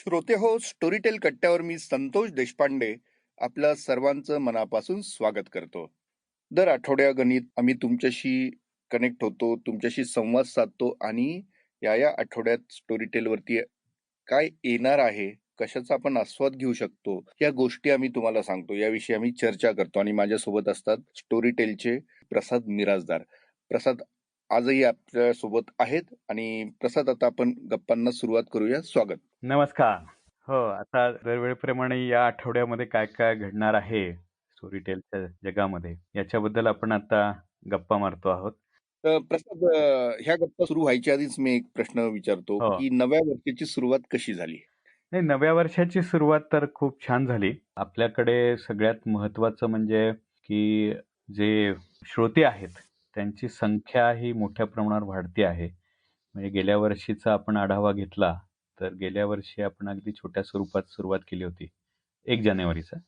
श्रोते हो स्टोरीटेल कट्ट्यावर मी संतोष देशपांडे आपलं सर्वांचं मनापासून स्वागत करतो. दर आठवड्या गणित आम्ही तुमच्याशी कनेक्ट होतो तुमच्याशी संवाद साधतो आणि या या आठवड्यात स्टोरीटेलवरती काय येणार आहे कशाचा आपण आस्वाद घेऊ शकतो या गोष्टी आम्ही तुम्हाला सांगतो. याविषयी आम्ही चर्चा करतो आणि माझ्यासोबत असतात स्टोरीटेलचे प्रसाद मिराजदार प्रसाद आजही आपल्यासोबत आहेत आणि प्रसाद आता आपण गप्पांना सुरुवात करूया. स्वागत. नमस्कार. हो आता दरवेळेप्रमाणे या आठवड्यामध्ये काय काय घडणार आहे स्टोरीटेलच्या जगामध्ये याच्याबद्दल आपण आता गप्पा मारतो आहोत. तर प्रसाद ह्या गप्पा सुरू व्हायच्या आधीच मी एक प्रश्न विचारतो हो. की नव्या वर्षाची सुरुवात कशी झाली? नाही नव्या वर्षाची सुरुवात तर खूप छान झाली. आपल्याकडे सगळ्यात महत्वाचं म्हणजे की जे श्रोते आहेत त्यांची संख्या ही मोठ्या प्रमाणावर वाढती आहे. म्हणजे गेल्या वर्षीचा आपण आढावा घेतला तर गेल्या वर्षी आपण अगदी छोट्या स्वरूपात सुरुवात केली होती. एक जानेवारीचा.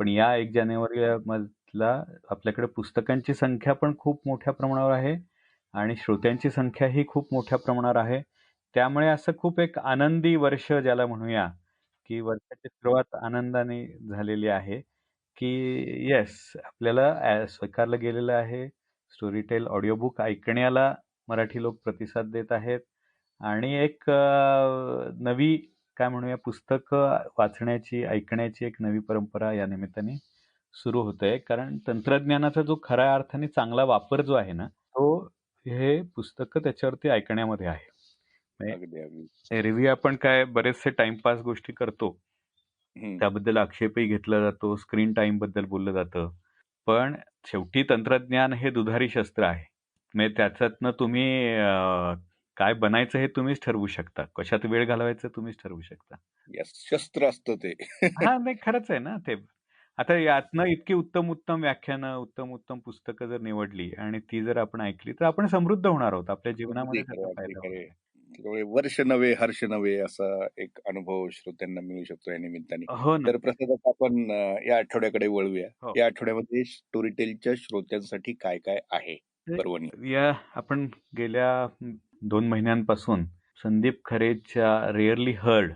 पण या एक जानेवारी मधला आपल्याकडे पुस्तकांची संख्या पण खूप मोठ्या प्रमाणावर आहे आणि श्रोत्यांची संख्या ही खूप मोठ्या प्रमाणावर आहे. त्यामुळे असं खूप एक आनंदी वर्ष ज्याला म्हणूया की वर्षाची सुरुवात आनंदाने झालेली आहे की येस आपल्याला स्वीकारलं गेलेलं आहे. स्टोरीटेल ऑडिओ बुक ऐकण्याला मराठी लोक प्रतिसाद देत आहेत. आणि एक नवी काय म्हणूया पुस्तकं वाचण्याची ऐकण्याची एक नवी परंपरा या निमित्ताने सुरू होते कारण तंत्रज्ञानाचा जो खऱ्या अर्थाने चांगला वापर जो आहे ना तो हे पुस्तकं त्याच्यावरती ऐकण्यामध्ये आहे. म्हणजे एरवी आपण काय बरेचसे टाइमपास गोष्टी करतो. त्याबद्दल आक्षेपही घेतला जातो. स्क्रीन टाइमबद्दल बोललं जातं. पण शेवटी तंत्रज्ञान हे दुधारी शस्त्र आहे. म्हणजे त्याच्यातनं तुम्ही काय बनायचं हे तुम्हीच ठरवू शकता. कशात वेळ घालवायचं तुम्हीच ठरवू शकता. Yes, शस्त्र असतं ते. हा नाही खरंच आहे ना ते. आता यातनं इतकी उत्तम उत्तम व्याख्यानं उत्तम उत्तम पुस्तकं जर निवडली आणि ती जर आपण ऐकली तर आपण समृद्ध होणार आहोत. आपल्या अगदी जीवनामध्ये खरं, त्याचा अगदी फायदा खरं. त्यामुळे वर्ष नवे हर्ष नवे असा एक अनुभव श्रोत्यांना मिळू शकतो या निमित्ताने. हो ना. तर प्रसाद आता आपण अं, या आठवड्याकडे वळूया. हो. या आठवड्यामध्ये स्टोरीटेलच्या श्रोत्यांसाठी काय काय आहे? पर्वणी. या आपण गेल्या दोन महिन्यांपासून संदीप खरेच्या रेअरली हर्ड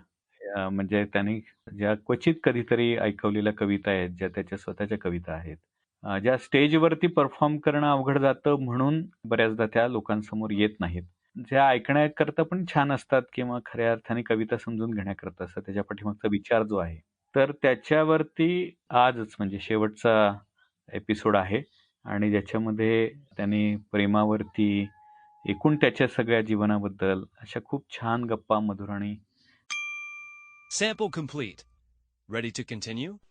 म्हणजे त्यांनी ज्या क्वचित कधीतरी ऐकवलेल्या कविता आहेत ज्या त्याच्या स्वतःच्या कविता आहेत अ, ज्या स्टेजवरती परफॉर्म करणं अवघड जातं म्हणून बऱ्याचदा त्या लोकांसमोर येत नाहीत. ज्या ऐकण्याकरता पण छान असतात किंवा खऱ्या अर्थाने कविता समजून घेण्याकरता असतात त्याच्या पाठीमागचा विचार जो आहे तर त्याच्यावरती आजच म्हणजे शेवटचा एपिसोड आहे आणि ज्याच्यामध्ये त्यांनी प्रेमावरती एकूण त्याच्या सगळ्या जीवनाबद्दल अशा खूप छान गप्पा मधुर आणि Sample complete. Ready to continue?